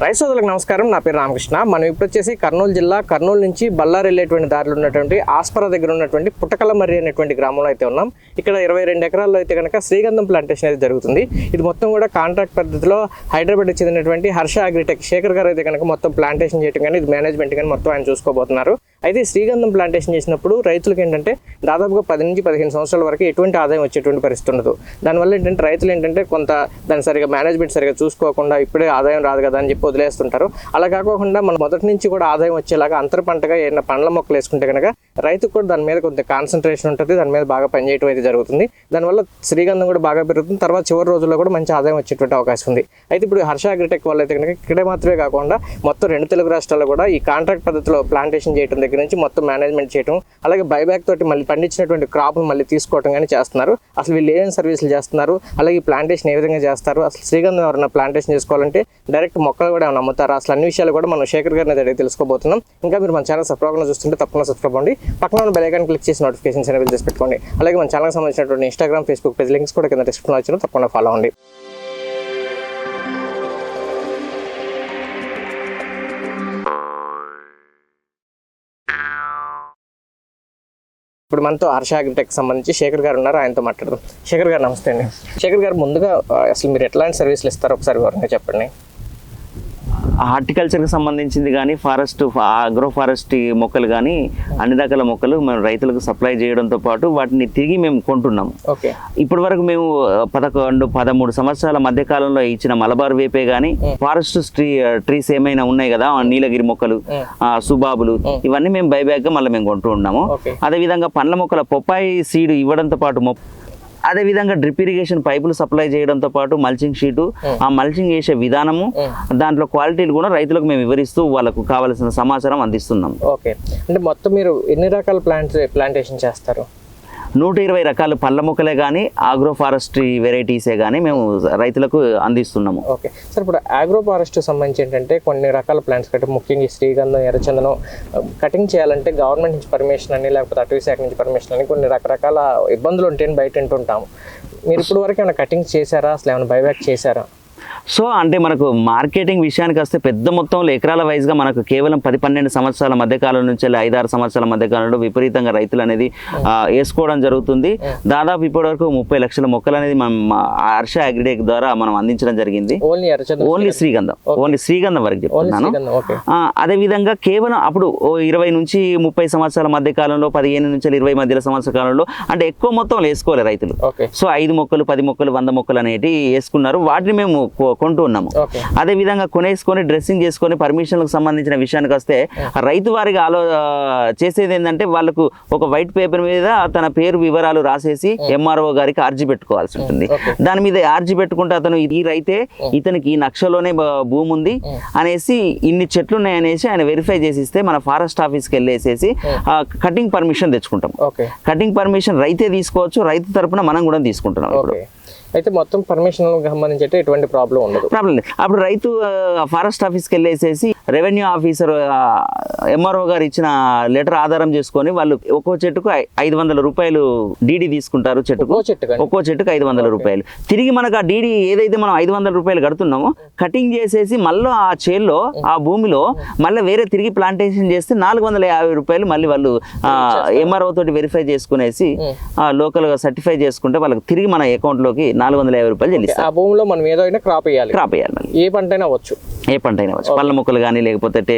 రైతు సోదరులకు నమస్కారం. నా పేరు రామకృష్ణ. మనం ఇప్పుడు వచ్చేసి కర్నూలు జిల్లా కర్నూలు నుంచి బళ్ళారి వెళ్ళేటువంటి దారిలో ఉన్నటువంటి ఆస్పర దగ్గర ఉన్నటువంటి పుట్టకలమర్రి అనేటువంటి గ్రామంలో అయితే ఉన్నాం. ఇక్కడ ఇరవై రెండు ఎకరాల్లో అయితే కనుక శ్రీగంధం ప్లాంటేషన్ అయితే జరుగుతుంది. ఇది మొత్తం కూడా కాంట్రాక్ట్ పద్ధతిలో హైదరాబాద్ చెందినటువంటి హర్ష అగ్రిటెక్ శేఖర్ గారు అయితే కనుక మొత్తం ప్లాంటేషన్ చేయడం కానీ ఇది మేనేజ్మెంట్ కానీ మొత్తం ఆయన చూసుకోబోతున్నారు. అయితే శ్రీగంధం ప్లాంటేషన్ చేసినప్పుడు రైతులకు ఏంటంటే దాదాపుగా పది నుంచి పదిహేను సంవత్సరాల వరకు ఎటువంటి ఆదాయం వచ్చేటువంటి పరిస్థితి ఉండదు. దానివల్ల ఏంటంటే రైతులు ఏంటంటే కొంత దాన్ని సరిగా మేనేజ్మెంట్ సరిగా చూసుకోకుండా ఇప్పుడే ఆదాయం రాదు కదా అని చెప్పి వదిలేస్తుంటారు. అలా కాకుండా మనం మొదటి నుంచి కూడా ఆదాయం వచ్చేలాగా అంతర పంటగా ఏదైనా పండ్ల మొక్కలు వేసుకుంటే కనుక రైతుకు కూడా దాని మీద కొంత కాన్సన్ట్రేషన్ ఉంటుంది దాని మీద బాగా పనిచేయడం అయితే జరుగుతుంది. దానివల్ల శ్రీగంధం కూడా బాగా పెరుగుతుంది. తర్వాత చివరి రోజుల్లో కూడా మంచి ఆదాయం వచ్చేటువంటి అవకాశం ఉంది. అయితే ఇప్పుడు హర్ష అగ్రిటెక్ వాళ్ళు అయితే కనుక ఇక్కడే మాత్రమే కాకుండా మొత్తం రెండు తెలుగు రాష్ట్రాల్లో కూడా ఈ కాంట్రాక్ట్ పద్ధతిలో ప్లాంటేషన్ చేయడం దగ్గర నుంచి మొత్తం మేనేజ్మెంట్ చేయడం అలాగే బైబ్యాక్ తోటి మళ్ళీ పండించినటువంటి క్రాప్ మళ్ళీ తీసుకోవడం కానీ చేస్తున్నారు. అసలు వీళ్ళు ఏమేమి సర్వీసులు చేస్తున్నారు? అలాగే ఈ ప్లాంటేషన్ ఏ విధంగా చేస్తారు? అసలు శ్రీగంధం ఎవరైనా ప్లాంటేషన్ చేసుకోవాలంటే డైరెక్ట్ మొక్కలు కూడా ఏమైనా అమ్ముతారు? అసలు అన్ని విషయాలు కూడా మనం శేఖర్ గారిని అడిగి తెలుసుకోబోతున్నాం. ఇంకా మీరు మన ఛానల్ సబ్స్క్రైబ్ చూస్తుంటే తప్పకుండా సబ్స్క్రైబ్ అవ్వండి. పక్కన ఉన్న బెల్ ఐకాన్ క్లిక్ చేసి నోటిఫికేషన్స్ అనేవి చేసి పెట్టుకోండి. అలాగే మన ఛానల్కి సంబంధించినటువంటి ఇన్స్టాగ్రామ్ ఫేస్బుక్ పేజ్ లింక్స్ కూడా కింద డిస్క్రిప్షన్లో వచ్చిన తప్పకుండా ఫాలో అవ్వండి. ఇప్పుడు మనతో హర్ష అగ్రిటెక్ సంబంధించి శేఖర్ గారు ఉన్నారు ఆయనతో మాట్లాడదాం. శేఖర్ గారు నమస్తే అండి. శేఖర్ గారు ముందుగా అసలు మీరు ఎట్లాంటి సర్వీసులు ఇస్తారో? ఒకసారి వివరంగా చెప్పండి. హార్టికల్చర్కి సంబంధించింది కానీ ఫారెస్ట్ అగ్రో ఫారెస్ట్ మొక్కలు కానీ అన్ని రకాల మొక్కలు మేము రైతులకు సప్లై చేయడంతో పాటు వాటిని తిరిగి మేము కొంటున్నాం ఓకే. ఇప్పటి వరకు మేము పదకొండు పదమూడు సంవత్సరాల మధ్య కాలంలో ఇచ్చిన మలబార్ వేపే గానీ ఫారెస్ట్ ట్రీ ట్రీస్ ఏమైనా ఉన్నాయి కదా నీలగిరి మొక్కలు సుబాబులు ఇవన్నీ మేము బైబ్యాక్గా మళ్ళీ మేము కొంటూ ఉన్నాము. ఓకే. అదే విధంగా పండ్ల మొక్కల పొప్పాయి సీడ్ ఇవ్వడంతో పాటు అదే విధంగా డ్రిప్ ఇరిగేషన్ పైపులు సప్లై చేయడంతో పాటు మల్చింగ్ షీటు ఆ మల్చింగ్ చేసే విధానము దాంట్లో క్వాలిటీలు కూడా రైతులకు మేము వివరిస్తూ వాళ్ళకు కావలసిన సమాచారం అందిస్తున్నాం. ఓకే. అంటే మొత్తం మీరు ఎన్ని రకాల ప్లాంట్స్ ప్లాంటేషన్ చేస్తారు? నూట ఇరవై రకాల పళ్ళ మొక్కలే కానీ ఆగ్రో ఫారెస్ట్రీ వెరైటీసే కానీ మేము రైతులకు అందిస్తున్నాము. ఓకే. సార్ ఇప్పుడు ఆగ్రో ఫారెస్ట్ సంబంధించి ఏంటంటే కొన్ని రకాల ప్లాంట్స్ కట్టి ముఖ్యంగా శ్రీగంధం ఎర్రచందనం కటింగ్ చేయాలంటే గవర్నమెంట్ నుంచి పర్మిషన్ అని లేకపోతే అటవీ శాఖ నుంచి పర్మిషన్ అని కొన్ని రకరకాల ఇబ్బందులు ఉంటాయని బయట వింటుంటాము. మీరు ఇప్పుడు వరకు ఏమైనా కటింగ్ చేశారా? అసలు ఏమైనా బైబ్యాక్ చేశారా? సో అంటే మనకు మార్కెటింగ్ విషయానికి వస్తే పెద్ద మొత్తంలో ఎకరాల వైజ్గా మనకు కేవలం పది పన్నెండు సంవత్సరాల మధ్యకాలం నుంచి ఐదారు సంవత్సరాల మధ్యకాలంలో విపరీతంగా రైతులు అనేది వేసుకోవడం జరుగుతుంది. దాదాపు ఇప్పటివరకు ముప్పై లక్షల మొక్కలు అనేది మనం హర్ష అగ్రిడేక్ ద్వారా మనం అందించడం జరిగింది. ఓన్లీ శ్రీగంధం. ఓన్లీ శ్రీగంధం వరకు చెప్తున్నాను. శ్రీగంధం ఓకే. ఆ, అదే విధంగా కేవలం అప్పుడు ఓ ఇరవై నుంచి ముప్పై సంవత్సరాల మధ్య కాలంలో పదిహేను నుంచి ఇరవై మధ్యల సంవత్సరాల కాలంలో అంటే ఎక్కువ మొత్తంలో వేసుకోవాలి రైతులు. సో ఐదు మొక్కలు పది మొక్కలు వంద మొక్కలు అనేవి వేసుకున్నారు. వాటిని మేము కొంటూ ఉన్నాము. ఓకే. అదే విధంగా కొనేసుకొని డ్రెస్సింగ్ చేసుకొని పర్మిషన్లకు సంబంధించిన విషయానికి వస్తే రైతు వారికి ఆలో చేసేది ఏంటంటే వాళ్ళకు ఒక వైట్ పేపర్ మీద తన పేరు వివరాలు రాసేసి ఎంఆర్ఓ గారికి అర్జీ పెట్టుకోవాల్సి ఉంటుంది. దాని మీద అర్జీ పెట్టుకుంటే అతను ఈ రైతే ఇతనికి ఈ నక్షలోనే భూమి ఉంది అనేసి ఇన్ని చెట్లు ఉన్నాయి అనేసి ఆయన వెరిఫై చేసి ఇస్తే మన ఫారెస్ట్ ఆఫీస్కి వెళ్ళేసేసి కటింగ్ పర్మిషన్ తెచ్చుకుంటాం. కటింగ్ పర్మిషన్ రైతే తీసుకోవచ్చు రైతు తరపున మనం కూడా తీసుకుంటున్నాం ఇప్పుడు. అయితే మొత్తం పర్మిషన్ సంబంధించి ఎటువంటి ప్రాబ్లం ఉండదు. ప్రాబ్లం లేదు. అప్పుడు రైతు ఫారెస్ట్ ఆఫీస్కి వెళ్ళేసేసి రెవెన్యూ ఆఫీసర్ ఎంఆర్ఓ గారు ఇచ్చిన లెటర్ ఆధారం చేసుకొని వాళ్ళు ఒక్కో చెట్టుకు ఐదు వందల రూపాయలు డీడీ తీసుకుంటారు చెట్టుకు. ఒక్కో చెట్టుకు ఐదు వందల రూపాయలు. తిరిగి మనకు ఆ డీడీ ఏదైతే మనం ఐదు వందల రూపాయలు కడుతున్నామో కటింగ్ చేసేసి మళ్ళీ ఆ చేల్లో ఆ భూమిలో మళ్ళీ వేరే తిరిగి ప్లాంటేషన్ చేస్తే నాలుగు వందల యాభై రూపాయలు మళ్ళీ వాళ్ళు ఎంఆర్ఓ తోటి వెరిఫై చేసుకునేసి లోకల్గా సర్టిఫై చేసుకుంటే వాళ్ళకి తిరిగి మన అకౌంట్లోకి నాలుగు వందల యాభై రూపాయలు చెల్లిస్తారు. ఆ భూమిలో మనం ఏదో అయినా క్రాప్ వేయాలి. క్రాప్ వేయాలి ఏ పంట అవ్వచ్చు. ఏ పంట అయినా పళ్ళ మొక్కలు కానీ లేకపోతే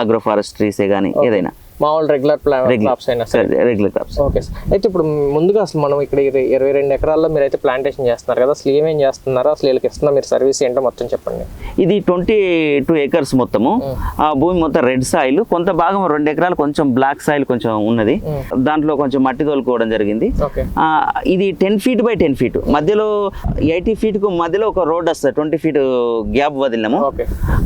ఆగ్రో ఫారెస్ట్రీసే కానీ ఏదైనా. మామూలు రెగ్యులర్ క్రాప్స్ అయినా సరే. రెగ్యులర్ క్రాప్స్ ఓకే సార్ అయితే ఇప్పుడు ముందుగా అసలు మనం ఇక్కడ ఇరవై రెండు ఎకరాల్లో మీరు అయితే ప్లాంటేషన్ చేస్తున్నారు కదా అసలు ఏమేం చేస్తున్నారో అసలు వీళ్ళకి ఇస్తున్నా మీరు సర్వీస్ ఏంటో మొత్తం చెప్పండి. ఇది ట్వంటీ టూ ఏకర్స్ మొత్తము ఆ భూమి మొత్తం రెడ్ సాయిల్ కొంత భాగం రెండు ఎకరాలు కొంచెం బ్లాక్ సాయిల్ కొంచెం ఉన్నది. దాంట్లో కొంచెం మట్టి తోలుకోవడం జరిగింది. ఇది ten feet by ten feet మధ్యలో ఎయిటీ ఫీట్కు మధ్యలో ఒక రోడ్ వస్తుంది. ట్వంటీ ఫీట్ గ్యాప్ వదిలినాము.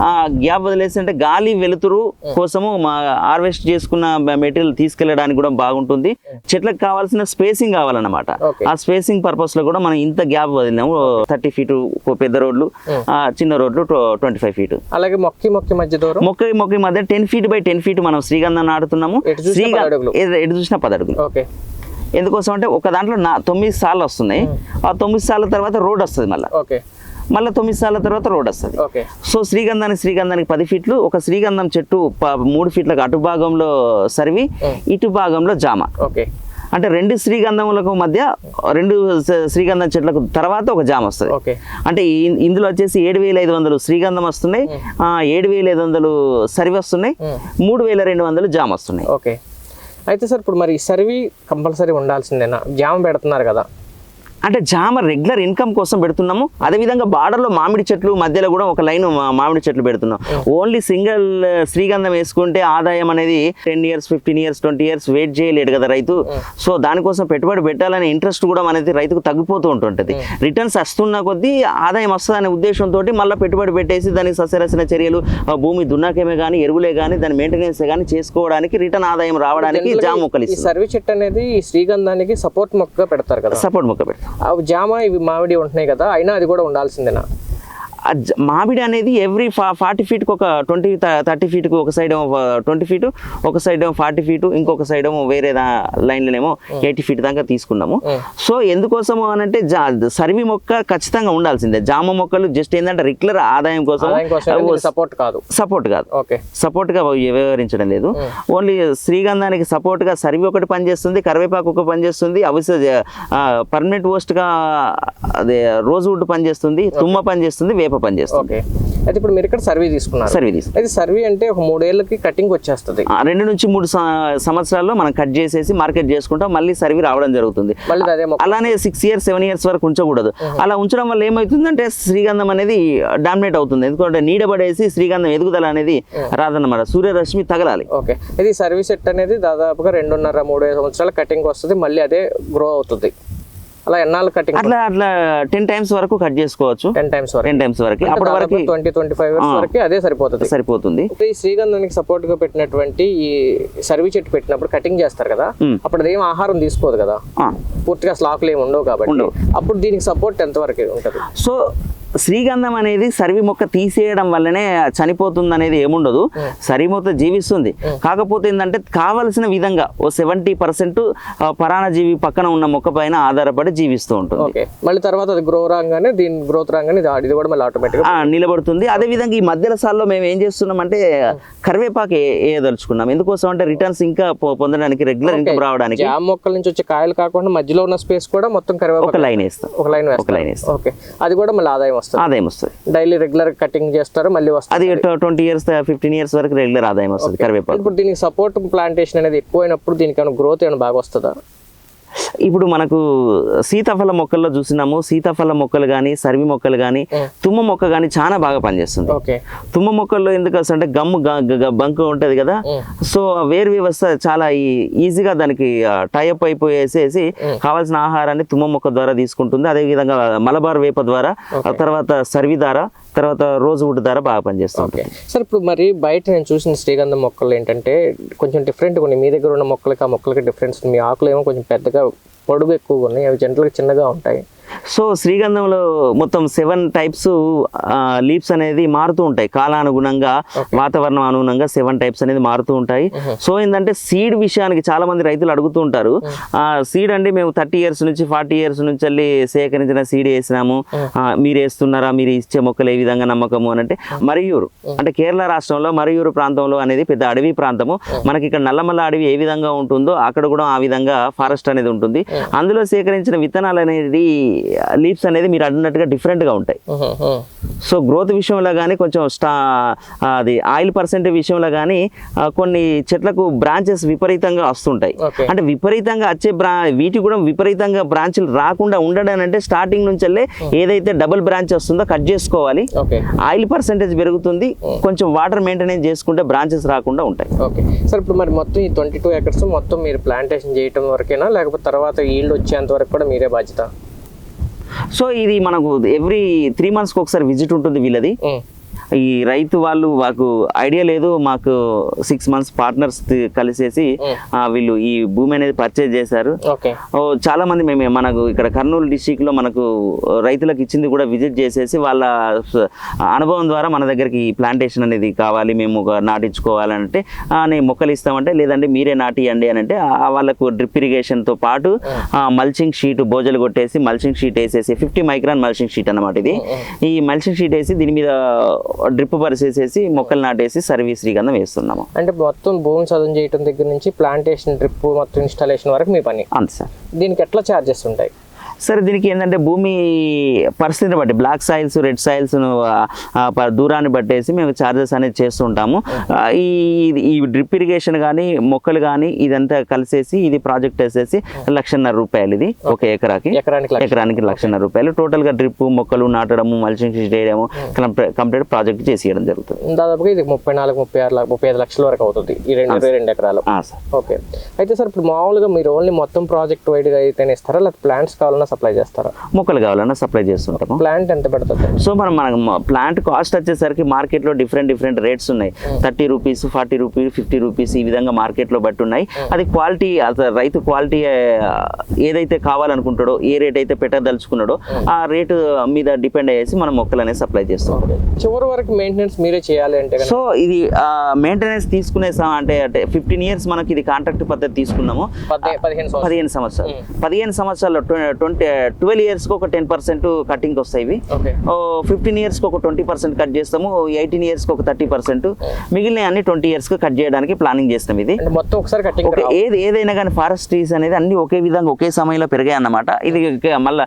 ఆ గ్యాప్ వదిలేసి అంటే గాలి వెలుతురు కోసము మా హార్వెస్ట్ చేసుకున్న మెటీరియల్ తీసుకెళ్ళడానికి కూడా బాగుంటుంది. చెట్లకు కావాల్సిన స్పేసింగ్ కావాలన్నమాట. ఆ స్పేసింగ్ పర్పస్లో కూడా మనం ఇంత గ్యాప్ వదిలినాము. థర్టీ ఫీట్ పెద్ద రోడ్లు ఆ, చిన్న రోడ్లు ట్వంటీ ఫైవ్ ఫీట్. అలాగే మొక్కి మొక్కి మధ్య దూరం? మొక్క మొక్క మధ్య ten feet by ten feet మనం శ్రీగంధం నాటుతున్నాము. ఎటు చూసినా శ్రీగ- పది అడుగులు. ఎదు- ఎటు చూసినా పది అడుగులు ఓకే ఎందుకోసం అంటే ఒక దాంట్లో నా తొమ్మిది సార్లు వస్తున్నాయి. ఆ తొమ్మిది సార్ల తర్వాత రోడ్ వస్తుంది మళ్ళీ. ఓకే మళ్ళీ తొమ్మిది సార్ల తర్వాత రోడ్ వస్తుంది. ఓకే. సో శ్రీగంధానికి శ్రీగంధానికి పది ఫీట్లు ఒక శ్రీగంధం చెట్టు మూడు ఫీట్లకు అటు భాగంలో సరివి ఇటు భాగంలో జామ. ఓకే. అంటే రెండు శ్రీగంధములకు మధ్య రెండు శ్రీగంధం చెట్లకు తర్వాత ఒక జామ వస్తుంది. ఓకే. అంటే ఇందులో వచ్చేసి ఏడు వేల ఐదు వందలు శ్రీగంధం వస్తున్నాయి ఏడు వేల ఐదు వందలు సరివి వస్తున్నాయి మూడు వేల రెండు వందలు జామ వస్తున్నాయి. ఓకే. అయితే సార్ ఇప్పుడు మరి సర్వీ కంపల్సరీ ఉండాల్సిందేనా? జామ పెడుతున్నారు కదా. అంటే జామ రెగ్యులర్ ఇన్కమ్ కోసం పెడుతున్నాము. అదేవిధంగా బార్డర్లో మామిడి చెట్లు మధ్యలో కూడా ఒక లైన్ మామిడి చెట్లు పెడుతున్నాం. ఓన్లీ సింగిల్ శ్రీగంధం వేసుకుంటే ఆదాయం అనేది ten years fifteen years twenty years wait చేయలేడు కదా రైతు. సో దానికోసం పెట్టుబడి పెట్టాలనే ఇంట్రెస్ట్ కూడా అనేది రైతుకు తగ్గిపోతూ ఉంటుంటుంది. రిటర్న్స్ వస్తున్న కొద్దీ ఆదాయం వస్తుందనే ఉద్దేశంతో మళ్ళీ పెట్టుబడి పెట్టేసి దానికి సస్యరచన చర్యలు భూమి దున్నాకేమే కానీ ఎరువులే కానీ దాని మెయింటెనెన్స్ కానీ చేసుకోవడానికి రిటర్న్ ఆదాయం రావడానికి జామ మొక్కలు సర్వీ చెట్టు అనేది శ్రీగంధానికి సపోర్ట్ మొక్కగా పెడతారు కదా. సపోర్ట్ మొక్క పెడతాం. ఆ జామ ఇవి మామిడి ఉంటున్నాయి కదా అయినా అది కూడా ఉండాల్సిందేనా? మామిడి అనేది ఎవ్రీ ఫా ఫార్టీ ఫీట్కి ఒక ట్వంటీ థర్టీ ఫీట్కి ఒక సైడ్ ట్వంటీ ఫీట్ ఒక సైడ్ ఫార్టీ ఫీట్ ఇంకొక సైడ్ వేరే లైన్లోనేమో ఎయిటీ ఫీట్ దాకా తీసుకున్నాము. సో ఎందుకోసము అని అంటే జా సర్వి మొక్క ఖచ్చితంగా ఉండాల్సిందే. జామ మొక్కలు జస్ట్ ఏంటంటే రెగ్యులర్ ఆదాయం కోసం సపోర్ట్ కాదు. సపోర్ట్ కాదు. ఓకే. సపోర్ట్గా వ్యవహరించడం లేదు. ఓన్లీ శ్రీగంధానికి సపోర్ట్గా సర్వి ఒకటి పనిచేస్తుంది కరివేపాకు ఒక పనిచేస్తుంది అవిస పర్మనెంట్ పోస్ట్గా అదే రోజ్ వుడ్ పనిచేస్తుంది తుమ్మ పనిచేస్తుంది వేప పనిచేస్తుంది. ఓకే. అయితే ఇప్పుడు మీరు ఇక్కడ సర్వీ తీసుకున్నారు. సర్వీ తీసుకుంటాం అయితే సర్వీ అంటే ఒక మూడేళ్ళకి కటింగ్ వచ్చేస్తుంది. రెండు నుంచి మూడు సంవత్సరాల్లో మనం కట్ చేసేసి మార్కెట్ చేసుకుంటాం మళ్ళీ సర్వీ రావడం జరుగుతుంది. అలానే సిక్స్ ఇయర్స్ సెవెన్ ఇయర్స్ వరకు ఉంచకూడదు. అలా ఉంచడం వల్ల ఏమవుతుందంటే శ్రీగంధం అనేది డామినేట్ అవుతుంది. ఎందుకంటే నీడబడేసి శ్రీగంధం ఎదుగుదల అనేది రాదన్నమాట. సూర్యరశ్మి తగలాలి. ఓకే. ఇది సర్వీ సెట్ అనేది దాదాపుగా రెండున్నర మూడు సంవత్సరాల కటింగ్ వస్తుంది మళ్ళీ అదే గ్రో అవుతుంది. అలా ఎన్నాళ్ళు కటింగ్ అట్లా అట్లా టెన్ టైమ్స్ వరకు కట్ చేసుకోవచ్చు. టెన్ టైమ్స్ వరకు. టెన్ టైమ్స్ వరకు. అప్పటి వరకు ట్వంటీ ట్వంటీ ఫైవ్ ఇయర్స్ వరకు అదే సరిపోతుంది. సరిపోతుంది. ఈ శ్రీగంధానికి సపోర్ట్గా పెట్టినటువంటి ఈ సర్వీ చెట్టు పెట్టినప్పుడు కటింగ్ చేస్తారు కదా. అప్పుడు అదేం ఆహారం తీసుకోదు కదా. పూర్తిగా స్లాకులు ఏమి ఉండవు కాబట్టి. అప్పుడు దీనికి సపోర్ట్ ఎంత వరకు ఉంటుంది? సో శ్రీగంధం అనేది సరివి మొక్క తీసేయడం వల్లనే చనిపోతుంది అనేది ఏముండదు సరి మొక్క జీవిస్తుంది. కాకపోతే ఏంటంటే కావలసిన విధంగా ఓ సెవెంటీ పర్సెంట్ పరాణజీవి పక్కన ఉన్న మొక్క పైన ఆధారపడి జీవిస్తూ ఉంటుంది. ఓకే. మళ్ళీ తర్వాత అది గ్రో రాగానే దీని గ్రోత్ రాగానే ఇది కూడా మళ్ళీ ఆటోమేటిక్ ఆ, నిలబడుతుంది. అదే విధంగా ఈ మధ్యల సార్లో మేము ఏం చేస్తున్నాం అంటే కరివేపాకు ఏ- వేయదలుచుకున్నాం ఎందుకోసం అంటే రిటర్న్స్ ఇంకా పొందడానికి రెగ్యులర్ ఇన్కమ్ రావడానికి జామ మొక్కల నుంచి వచ్చే కాయలు కాకుండా మధ్యలో ఉన్న స్పేస్ కూడా మొత్తం కరివేపాకు ఒక లైన్ వేస్తాం. ఒక లైన్ ఒక లైన్ వేస్తాం. ఓకే. అది కూడా మళ్ళీ ఆదాయం వస్తుంది. ఆదాయం వస్తుంది. డైలీ రెగ్యులర్ కటింగ్ చేస్తారు మళ్ళీ వస్తుంది. అది ట్వంటీ ఇయర్స్ ఫిఫ్టీన్ ఇయర్స్ వరకు రెగ్యులర్ ఆదాయం వస్తుంది కరివేపాకు. ఇప్పుడు దీనికి సపోర్ట్ ప్లాంటేషన్ అనేది ఎక్కువైనప్పుడు దీనికి ఏమైనా గ్రోత్ ఏమైనా బాగా వస్తుందా? ఇప్పుడు మనకు సీతాఫల మొక్కల్లో చూసినాము. సీతాఫల మొక్కలు కానీ సర్వి మొక్కలు కానీ తుమ్మ మొక్క కానీ చాలా బాగా పనిచేస్తుంది. తుమ్మ మొక్కల్లో ఎందుకు వస్తుంది అంటే గమ్ము బంక ఉంటుంది కదా. సో వేరు వ్యవస్థ చాలా ఈ- ఈజీగా దానికి టైఅప్ అయిపోయేసేసి కావాల్సిన ఆహారాన్ని తుమ్మ మొక్క ద్వారా తీసుకుంటుంది. అదేవిధంగా మలబార్ వేప ద్వారా ఆ తర్వాత సర్వి ద్వారా తర్వాత రోజు వుడ్ ద్వారా బాగా పనిచేస్తుంది ఓకే. సార్ ఇప్పుడు మరి బయట నేను చూసిన శ్రీగంధం మొక్కలు ఏంటంటే కొంచెం డిఫరెంట్గా ఉన్నాయి. మీ దగ్గర ఉన్న మొక్కలకి ఆ మొక్కలకి డిఫరెన్స్ మీ ఆకులు ఏమో కొంచెం పెద్దగా పొడుగు ఎక్కువగా ఉన్నాయి. అవి జనరల్గా చిన్నగా ఉంటాయి. సో శ్రీగంధంలో మొత్తం సెవెన్ టైప్స్ లీవ్స్ అనేది మారుతూ ఉంటాయి. కాలానుగుణంగా వాతావరణం అనుగుణంగా సెవెన్ టైప్స్ అనేది మారుతూ ఉంటాయి. సో ఏంటంటే సీడ్ విషయానికి చాలా మంది రైతులు అడుగుతూ ఉంటారు. ఆ సీడ్ అండి మేము థర్టీ ఇయర్స్ నుంచి ఫార్టీ ఇయర్స్ నుంచి వెళ్ళి సేకరించిన సీడ్ వేసినాము. మీరు వేస్తున్నారా? మీరు ఇచ్చే మొక్కలు ఏ విధంగా నమ్మకము అని అంటే మరియూరు. అంటే కేరళ రాష్ట్రంలో మరియూరు ప్రాంతంలో అనేది పెద్ద అడవి ప్రాంతము. మనకి ఇక్కడ నల్లమల్ల అడవి ఏ విధంగా ఉంటుందో అక్కడ కూడా ఆ విధంగా ఫారెస్ట్ అనేది ఉంటుంది. అందులో సేకరించిన విత్తనాలు అనేది లీవ్స్ అనేది మీరు అడిగినట్టుగా డిఫరెంట్గా ఉంటాయి. సో గ్రోత్ విషయంలో కానీ కొంచెం స్టా అది ఆయిల్ పర్సెంట్ విషయంలో కానీ కొన్ని చెట్లకు బ్రాంచెస్ విపరీతంగా వస్తుంటాయి. అంటే విపరీతంగా వచ్చే బ్రా వీటి కూడా విపరీతంగా బ్రాంచ్లు రాకుండా ఉండడం అంటే స్టార్టింగ్ నుంచెల్లే ఏదైతే డబుల్ బ్రాంచ్ వస్తుందో కట్ చేసుకోవాలి. ఆయిల్ పర్సెంటేజ్ పెరుగుతుంది. కొంచెం వాటర్ మెయింటెనెన్స్ చేసుకుంటే బ్రాంచెస్ రాకుండా ఉంటాయి. ఓకే. సార్ ఇప్పుడు మరి మొత్తం ఈ ట్వంటీ టూ ఎకర్స్ మొత్తం మీరు ప్లాంటేషన్ చేయటం వరకేనా? లేకపోతే తర్వాత ఈల్డ్ వచ్చేంత వరకు కూడా మీరే బాధ్యత? సో ఇది మనకు ఎవ్రీ త్రీ మంత్స్కి ఒకసారి విజిట్ ఉంటుంది వీళ్ళది. ఈ రైతు వాళ్ళు మాకు ఐడియా లేదు మాకు సిక్స్ మంత్స్ పార్ట్నర్స్ కలిసేసి వీళ్ళు ఈ భూమి అనేది పర్చేజ్ చేశారు. చాలా మంది మేము మనకు ఇక్కడ కర్నూలు డిస్టిక్లో మనకు రైతులకు ఇచ్చింది కూడా విజిట్ చేసేసి వాళ్ళ అనుభవం ద్వారా మన దగ్గరికి ప్లాంటేషన్ అనేది కావాలి మేము నాటించుకోవాలంటే "ఆ, నేను మొక్కలు ఇస్తామంటే లేదంటే మీరే నాటియండి అని అంటే వాళ్ళకు డ్రిప్ ఇరిగేషన్తో పాటు మల్చింగ్ షీట్ బోజలు కొట్టేసి మల్చింగ్ షీట్ వేసేసి ఫిఫ్టీ మైక్రాన్ మల్చింగ్ షీట్ అన్నమాట ఇది. ఈ మల్చింగ్ షీట్ వేసి దీని మీద డ్రిప్ పరిసేసేసి మొక్కలు నాటేసి సర్వీస్ శ్రీగంధం వేస్తున్నాము. అంటే మొత్తం భూమి చదును చేయటం దగ్గర నుంచి ప్లాంటేషన్ డ్రిప్ మొత్తం ఇన్స్టాలేషన్ వరకు మీ పని. అంతే సార్. దీనికి ఎట్లా ఛార్జెస్ ఉంటాయి? సరే దీనికి ఏంటంటే భూమి పరిస్థితిని బట్టి బ్లాక్ సాయిల్స్ రెడ్ సాయిల్స్ దూరాన్ని బట్టేసి మేము చార్జెస్ అనేది చేస్తుంటాము ఈ ఈ డ్రిప్ ఇరిగేషన్ కానీ మొక్కలు కానీ ఇదంతా కలిసేసి ఇది ప్రాజెక్ట్ వేసేసి లక్షన్నర రూపాయలు ఇది. ఒక ఎకరాకి. ఎకరానికి లక్ష. ఎకరానికి లక్షన్నర రూపాయలు. టోటల్గా డ్రిప్ మొక్కలు నాటడము మల్చింగ్ చేయడము కంప్లీట్ ప్రాజెక్ట్ చేసి ఇవ్వడం జరుగుతుంది. దాదాపుగా ఇది ముప్పై నాలుగు ముప్పై ఆరు ముప్పై ఐదు లక్షల వరకు అవుతుంది. ఈ రెండు రెండు ఎకరాలు. ఓకే. అయితే సార్ ఇప్పుడు మామూలుగా మీరు ఓన్లీ మొత్తం ప్రాజెక్ట్ వైడ్గా అయితేనే ఇస్తారా? లేకపోతే ప్లాంట్స్ కావాలన్నా సప్లై చేస్తారా? మొక్కలు కావాలన్నా సప్లై చేస్తుంటాము. ప్లాంట్ ఎంత పెడుతుంది? సో మనం మనకు ప్లాంట్ కాస్ట్ వచ్చేసరికి మార్కెట్లో డిఫరెంట్ డిఫరెంట్ రేట్స్ ఉన్నాయి. Thirty rupees forty rupees fifty rupees ఈ విధంగా మార్కెట్లో బట్టి ఉన్నాయి. అది క్వాలిటీ రైతు క్వాలిటీ ఏదైతే కావాలనుకుంటాడో ఏ రేట్ అయితే పెట్టదలుచుకున్నాడో ఆ రేటు మీద డిపెండ్ అయ్యేసి మనం మొక్కలు అనేది సప్లై చేస్తాం చివరి వరకు మెయింటెనెన్స్ మీరే చేయాలి అంటే సో ఇది మెయింటెనెన్స్ తీసుకునే అంటే అంటే ఫిఫ్టీన్ ఇయర్స్ మనకి ఇది కాంట్రాక్ట్ పద్ధతి తీసుకున్నాము. పదిహేను సంవత్సరాలు. పదిహేను సంవత్సరాలు. ట్వంటీ ట్వెల్వ్ ఇయర్స్కి ఒక టెన్ పర్సెంట్ కటింగ్ వస్తాయి ఇవి. ఫిఫ్టీన్ ఇయర్స్కి ఒక ట్వంటీ పర్సెంట్ కట్ చేస్తాము. ఎయిటీన్ ఇయర్స్కి ఒక థర్టీ పర్సెంట్. మిగిలిన అన్ని ట్వంటీ ఇయర్స్కి కట్ చేయడానికి ప్లానింగ్ చేస్తాం ఇది. మొత్తం ఒకసారి కటింగ్ ఏది ఏదైనా కానీ ఫారెస్ట్ ట్రీస్ అనేది అన్ని ఒకే విధంగా ఒకే సమయంలో పెరిగాయి అన్నమాట. ఇది మళ్ళీ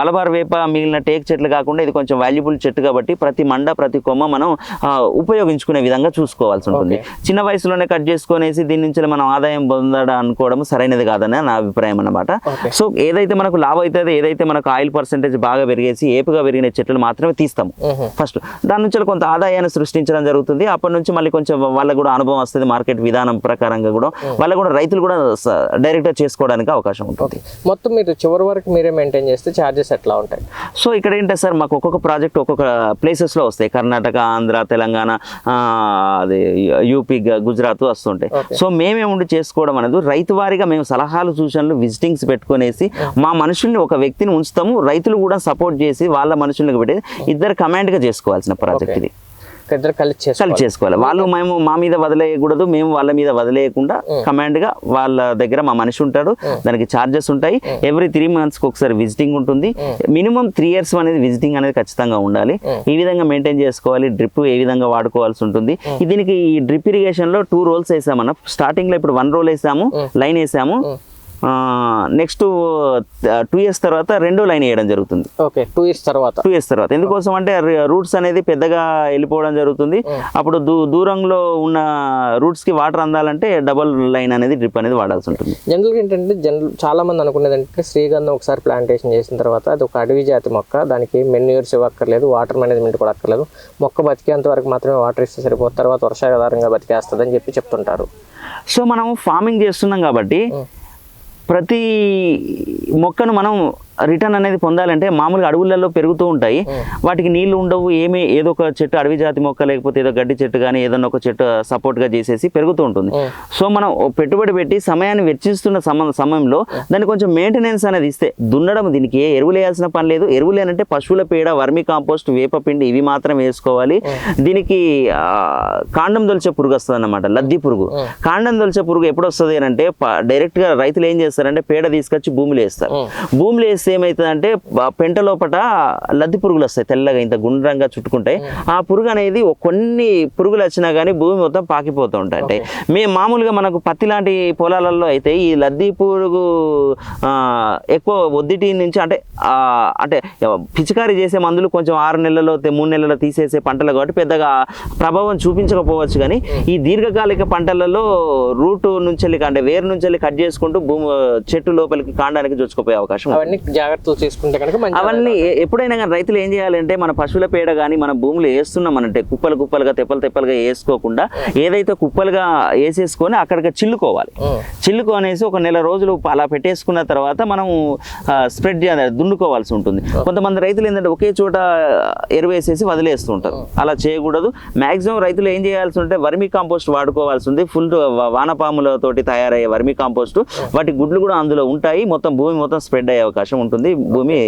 మలబార్ వేప మిగిలిన టేక్ చెట్లు కాకుండా ఇది కొంచెం వాల్యుబుల్ చెట్టు కాబట్టి ప్రతి మండ ప్రతి కొమ్మ మనం ఉపయోగించుకునే విధంగా చూసుకోవాల్సి ఉంటుంది. చిన్న వయసులోనే కట్ చేసుకొనేసి దీని నుంచి మనం ఆదాయం పొందడం అనుకోవడం సరైనది కాదని నా అభిప్రాయం అన్నమాట. Okay. సో ఏదైతే మనకు లాభం అవుతుందో ఏదైతే మనకు ఆయిల్ పర్సెంటేజ్ బాగా పెరిగేసి ఏపుగా పెరిగిన చెట్లు మాత్రమే తీస్తాము. ఫస్ట్ దాని నుంచి కొంత ఆదాయాన్ని సృష్టించడం జరుగుతుంది. అప్పటి నుంచి మళ్ళీ కొంచెం వాళ్ళకు కూడా అనుభవం వస్తుంది మార్కెట్ విధానం ప్రకారంగా కూడా. వాళ్ళకు కూడా రైతులు కూడా డైరెక్ట్ చేసుకోవడానికి అవకాశం ఉంటుంది. మొత్తం మీరు చివరి వరకు మీరే మెయింటైన్ చేస్తే ఛార్జెస్ ఎట్లా ఉంటాయి? సో ఇక్కడ ఏంటంటే సార్ మాకు ఒక్కొక్క ప్రాజెక్ట్ ఒక్కొక్క ప్లేసెస్లో వస్తాయి. కర్ణాటక ఆంధ్ర తెలంగాణ అది యూపీ గుజరాత్ వస్తుంటాయి. సో మేమే ఉండి చేసుకోవడం అనేది రైతు వారిగా మేము సలహాలు సూచనలు విజిటింగ్స్ పెట్టుకునేసి మా మనుషుల్ని ఒక వ్యక్తిని ఉంచుతాము రైతులు కూడా సపోర్ట్ చేసి వాళ్ళ మనుషుల్ని పెట్టి ఇద్దరు కమాండ్గా చేసుకోవాల్సిన ప్రాజెక్ట్ ఇది. ఇద్దరు కలిసి కలిసి చేసుకోవాలి. వాళ్ళు మేము మా మీద వదిలేయకూడదు మేము వాళ్ళ మీద వదిలేయకుండా కమాండ్గా వాళ్ళ దగ్గర మా మనిషి ఉంటాడు దానికి చార్జెస్ ఉంటాయి. ఎవ్రీ త్రీ మంత్స్కి ఒకసారి విజిటింగ్ ఉంటుంది. మినిమం త్రీ ఇయర్స్ అనేది విజిటింగ్ అనేది ఖచ్చితంగా ఉండాలి. ఈ విధంగా మెయింటైన్ చేసుకోవాలి డ్రిప్ ఏ విధంగా వాడుకోవాల్సి ఉంటుంది. దీనికి ఈ డ్రిప్ ఇరిగేషన్లో టూ రోల్స్ వేసామన్న స్టార్టింగ్లో ఇప్పుడు వన్ రోల్ వేసాము లైన్ వేసాము. నెక్స్ట్ టూ ఇయర్స్ తర్వాత రెండో లైన్ వేయడం జరుగుతుంది. ఓకే టూ ఇయర్స్ తర్వాత. టూ ఇయర్స్ తర్వాత. ఎందుకోసం అంటే రూట్స్ అనేది పెద్దగా వెళ్ళిపోవడం జరుగుతుంది. అప్పుడు దూ దూరంలో ఉన్న రూట్స్కి వాటర్ అందాలంటే డబల్ లైన్ అనేది డ్రిప్ అనేది వాడాల్సి ఉంటుంది. జనరల్గా ఏంటంటే జనరల్ చాలా మంది అనుకునేది అంటే శ్రీగంధం ఒకసారి ప్లాంటేషన్ చేసిన తర్వాత అది ఒక అడవి జాతి మొక్క. దానికి మెన్యూర్స్ ఇవ్వక్కర్లేదు వాటర్ మేనేజ్మెంట్ కూడా అక్కర్లేదు. మొక్క బతికేంత వరకు మాత్రమే వాటర్ ఇస్తే సరిపోతుంది. తర్వాత వర్షాధారంగా బతికేస్తుంది అని చెప్పి చెప్తుంటారు. సో మనం ఫార్మింగ్ చేస్తున్నాం కాబట్టి ప్రతి మొక్కను మనం రిటర్న్ అనేది పొందాలంటే మామూలుగా అడవులలో పెరుగుతూ ఉంటాయి. వాటికి నీళ్ళు ఉండవు ఏమి ఏదో ఒక చెట్టు అడవి జాతి మొక్క లేకపోతే ఏదో గడ్డి చెట్టు కానీ ఏదైనా ఒక చెట్టు support గా చేసేసి పెరుగుతూ ఉంటుంది. సో మనం పెట్టుబడి పెట్టి సమయాన్ని వెచ్చిస్తున్న సమ సమయంలో దాన్ని కొంచెం మెయింటెనెన్స్ అనేది ఇస్తే దున్నడం దీనికి ఏ ఎరువులు వేయాల్సిన పని లేదు. ఎరువులు ఏంటంటే పశువుల పేడ వర్మి కాంపోస్ట్ వేపపిండి ఇవి మాత్రం వేసుకోవాలి. దీనికి కాండం దొలిచే పురుగు వస్తుంది అన్నమాట లద్ది పురుగు. కాండం దొలిచే పురుగు ఎప్పుడు వస్తుంది అని అంటే డైరెక్ట్గా రైతులు ఏం చేస్తారంటే పేడ తీసుకొచ్చి భూమిలో వేస్తారు. భూమిలో వేస్తే ఏమవుతుందంటే పెంట లోపట లద్ది పురుగులు వస్తాయి తెల్లగా ఇంత గుండ్రంగా చుట్టుకుంటాయి. ఆ పురుగు అనేది కొన్ని పురుగులు వచ్చినా కానీ భూమి మొత్తం పాకిపోతూ ఉంటాయి అంటే మేము మామూలుగా మనకు పత్తి లాంటి పొలాలలో అయితే ఈ లద్ది పురుగు ఎక్కువ ఒద్దిటి నుంచి అంటే అంటే పిచికారీ చేసే మందులు కొంచెం ఆరు నెలల్లో మూడు నెలల్లో తీసేసే పంటలు కాబట్టి పెద్దగా ప్రభావం చూపించకపోవచ్చు కానీ ఈ దీర్ఘకాలిక పంటలలో రూట్ నుంచి వెళ్ళి అంటే వేరు నుంచి కట్ చేసుకుంటూ భూమి చెట్టు లోపలికి కాండానికి చొచ్చుకుపోయే అవకాశం. అవన్నీ జాగ్రత్తలు తీసుకుంటే కనుక అవన్నీ ఎప్పుడైనా కానీ రైతులు ఏం చేయాలంటే మన పశువుల పేడ కానీ మన భూములు వేస్తున్నాం అంటే కుప్పలు కుప్పలుగా తెప్పలు తెప్పలుగా వేసుకోకుండా ఏదైతే కుప్పలుగా వేసేసుకొని అక్కడికి చిల్లుకోవాలి. చిల్లుకొనేసి ఒక నెల రోజులు అలా పెట్టేసుకున్న తర్వాత మనం స్ప్రెడ్ చేయాలి దున్నుకోవాల్సి ఉంటుంది. కొంతమంది రైతులు ఏంటంటే ఒకే చోట ఎరువేసేసి వదిలేస్తూ ఉంటారు అలా చేయకూడదు. మాక్సిమం రైతులు ఏం చేయాల్సి ఉంటే వర్మీ కాంపోస్ట్ వాడుకోవాల్సి ఉంది. ఫుల్ వానపాములతోటి తయారయ్యే వర్మీ కాంపోస్ట్. వాటి గుడ్లు కూడా అందులో ఉంటాయి. మొత్తం భూమి మొత్తం స్ప్రెడ్ అయ్యే అవకాశం ఉంటుంది భూమి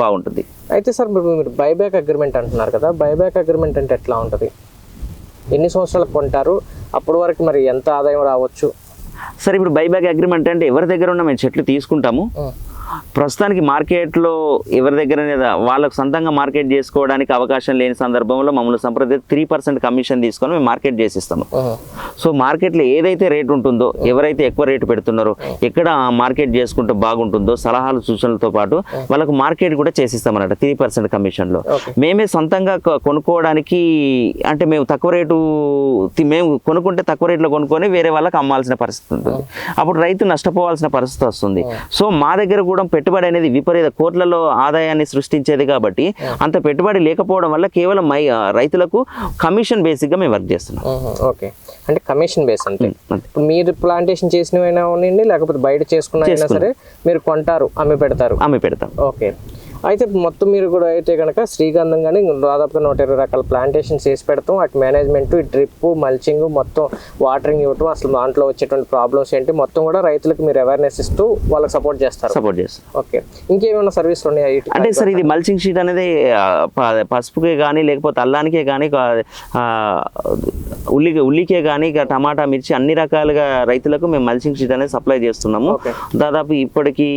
బాగుంటుంది. అయితే సార్ మీరు బైబ్యాక్ అగ్రిమెంట్ అంటున్నారు కదా బైబ్యాక్ అగ్రిమెంట్ అంటే ఎట్లా ఉంటుంది? ఎన్ని సంవత్సరాలకు కొంటారు? అప్పటి వరకు మరి ఎంత ఆదాయం రావచ్చు? సరే ఇప్పుడు బైబ్యాక్ అగ్రిమెంట్ అంటే ఎవరి దగ్గర ఉన్న మేము చెట్లు తీసుకుంటాము. ప్రస్తుతానికి మార్కెట్లో ఎవరి దగ్గర వాళ్ళకు సొంతంగా మార్కెట్ చేసుకోవడానికి అవకాశం లేని సందర్భంలో మమ్మల్ని సంప్రదించి త్రీ పర్సెంట్ కమిషన్ తీసుకొని మేము మార్కెట్ చేసిస్తాము. సో మార్కెట్లో ఏదైతే రేట్ ఉంటుందో ఎవరైతే ఎక్కువ రేటు పెడుతున్నారో ఎక్కడ మార్కెట్ చేసుకుంటే బాగుంటుందో సలహాలు సూచనలతో పాటు వాళ్ళకు మార్కెట్ కూడా చేసిస్తామన్నమాట త్రీ పర్సెంట్ కమిషన్లో. మేమే సొంతంగా కొనుక్కోవడానికి అంటే మేము తక్కువ రేటు మేము కొనుక్కుంటే తక్కువ రేట్లో కొనుక్కొని వేరే వాళ్ళకి అమ్మాల్సిన పరిస్థితి ఉంటుంది. అప్పుడు రైతు నష్టపోవాల్సిన పరిస్థితి వస్తుంది. సో మా దగ్గర కూడా పెట్టుబడి అనేది విపరీత కోట్లలో ఆదాయాన్ని సృష్టించేది కాబట్టి అంత పెట్టుబడి లేకపోవడం వల్ల కేవలం మై రైతులకు కమిషన్ బేసిక్గా మేము వర్క్ చేస్తున్నాం. ఓకే. అంటే కమిషన్ బేస్ అంటే. ఇప్పుడు మీరు ప్లాంటేషన్ చేసినవైనా ఉండండి లేకపోతే బయట చేసుకున్న. సరే మీరు కొంటారు అమ్మి పెడతారు. అమ్మి పెడతాం. ఓకే. అయితే మొత్తం మీరు కూడా అయితే కనుక శ్రీగంధం కానీ దాదాపుగా నూట ఇరవై రకాల ప్లాంటేషన్స్ చేసి పెడతాం. అటు మేనేజ్మెంట్ డ్రిప్ మల్చింగ్ మొత్తం వాటరింగ్ ఇవ్వటం అసలు దాంట్లో వచ్చేటువంటి ప్రాబ్లమ్స్ ఏంటి మొత్తం కూడా రైతులకు మీరు అవేర్నెస్ ఇస్తూ వాళ్ళకి సపోర్ట్ చేస్తారు. సపోర్ట్ చేస్తాం ఓకే. ఇంకేమైనా సర్వీసులు ఉన్నాయా? అంటే సార్ ఇది మల్చింగ్ షీట్ అనేది పసుపుకే కానీ లేకపోతే అల్లానికే కానీ ఉల్లి ఉల్లికే కానీ టమాటా మిర్చి అన్ని రకాలుగా రైతులకు మేము మల్చింగ్ షీట్ అనేది సప్లై చేస్తున్నాము. దాదాపు ఇప్పటికి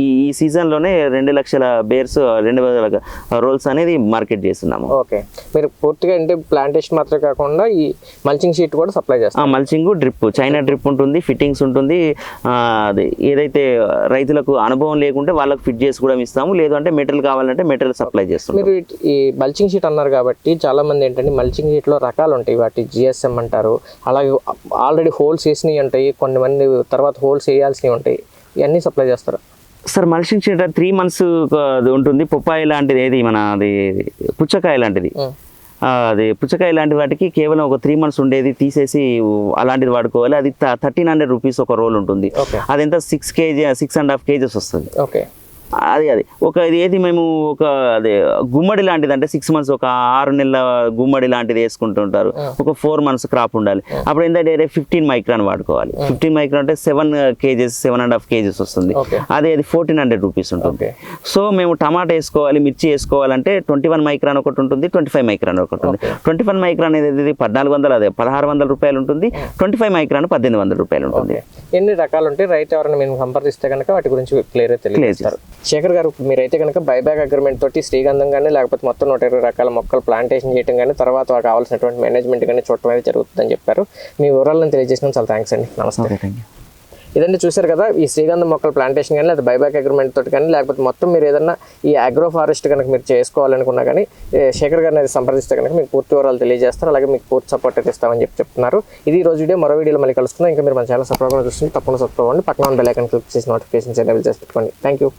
ఈ ఈ సీజన్లోనే రెండు లక్షల బేర్స్ రెండు వేల రోల్స్ అనేది మార్కెట్ చేస్తున్నాము. ఓకే. మీరు పూర్తిగా అంటే ప్లాంటేషన్ మాత్రమే కాకుండా ఈ మల్చింగ్ షీట్ కూడా సప్లై చేస్తారు. మల్చింగ్ డ్రిప్ చైనా డ్రిప్ ఉంటుంది ఫిట్టింగ్స్ ఉంటుంది అది ఏదైతే రైతులకు అనుభవం లేకుంటే వాళ్ళకి ఫిట్ చేసి కూడా ఇస్తాము లేదు అంటే మెటీరియల్ కావాలంటే మెటీరియల్ సప్లై చేస్తాం మీరు ఈ మల్చింగ్ షీట్ అన్నారు కాబట్టి చాలా మంది ఏంటంటే మల్చింగ్ షీట్లో రకాలు ఉంటాయి వాటి జిఎస్ఎం అంటారు అలాగే ఆల్రెడీ హోల్స్ వేసినవి ఉంటాయి కొన్ని మంది తర్వాత హోల్స్ వేయాల్సినవి ఉంటాయి ఇవన్నీ సప్లై చేస్తారు. సార్ షీట్ త్రీ మంత్స్ ఉంటుంది. పొప్పాయి లాంటిది ఏది మన అది పుచ్చకాయ లాంటిది. అది పుచ్చకాయ లాంటి వాటికి కేవలం ఒక త్రీ మంత్స్ ఉండేది. తీసేసి అలాంటిది వాడుకోవాలి. అది థర్టీన్ హండ్రెడ్ రూపీస్ ఒక రోల్ ఉంటుంది. అది ఎంత? Six KG six and half KGs వస్తుంది. ఓకే. అది అది. ఒక ఇది ఏది మేము ఒక అదే గుమ్మడి లాంటిది అంటే సిక్స్ మంత్స్ ఒక ఆరు నెలల గుమ్మడి లాంటిది వేసుకుంటుంటారు. ఒక ఫోర్ మంత్స్ క్రాప్ ఉండాలి. అప్పుడు ఏంటంటే ఫిఫ్టీన్ మైక్రాన్ వాడుకోవాలి. ఫిఫ్టీన్ మైక్రాన్ అంటే seven KGs seven and half KGs వస్తుంది. అదే అది ఫోర్టీన్ హండ్రెడ్ రూపీస్ ఉంటుంది. సో మేము టమాటా వేసుకోవాలి మిర్చి వేసుకోవాలంటే ట్వంటీ వన్ మైక్రాన్ ఒకటి ఉంటుంది ట్వంటీ ఫైవ్ మైక్రాన్ ఒకటి ఉంటుంది. ట్వంటీ వన్ మైక్రాన్ అనేది పద్నాలుగు వందలు అదే పదహారు వందల రూపాయలు ఉంటుంది. ట్వంటీ ఫైవ్ మైక్రాన్ పద్దెనిమిది వందల రూపాయలు ఉంటుంది. ఎన్ని రకాలు ఉంటాయి? రైతు ఎవరైనా మేము సంప్రదిస్తే కనుక వాటి గురించి క్లియర్ తెలియజేస్తారు. శేఖర్ గారు మీరైతే కనుక బైబ్యాక్ అగ్రిమెంట్ తోటి శ్రీగంధం కానీ లేకపోతే మొత్తం నూట ఇరవై రకాల మొక్కలు ప్లాంటేషన్ చేయడం కానీ తర్వాత వాటికి కావాల్సినటువంటి మేనేజ్మెంట్ కానీ చూడటం అనేది జరుగుతుందని చెప్పారు. మీ వివరాలను తెలియజేసిన చాలా థ్యాంక్స్ అండి. నమస్తే. ఇదండి చూశారు కదా ఈ శ్రీగంధం మొక్కల ప్లాంటేషన్ కానీ లేదా బైబ్యాక్ అగ్రిమెంట్ తోటి కానీ లేకపోతే మొత్తం మీరు ఏదన్నా ఈ అగ్రో ఫారెస్ట్ కనుక మీరు చేసుకోవాలనుకున్నా కానీ శేఖర్ గారిని అది సంప్రదిస్తే కనుక మీకు పూర్తి వివరాలు తెలియజేస్తారు. అలాగే మీకు పూర్తి సపోర్ట్ అయితే ఇస్తామని చెప్పి చెప్తున్నారు. ఇది రోజు వీడియో. మరో వీడియోలో మళ్ళీ కలుస్తున్నాం ఇంకా మీరు మన ఛానల్ సబ్స్క్రైబ్ చూస్తుంది తప్పకుండా సబ్స్క్రైబ్ అవ్వండి. పక్కన బెల్ ఐకన్ క్లిక్ చేసి నోటిఫికేషన్స్ ఎనేబుల్ చేసి పెట్టుకోండి. Thank you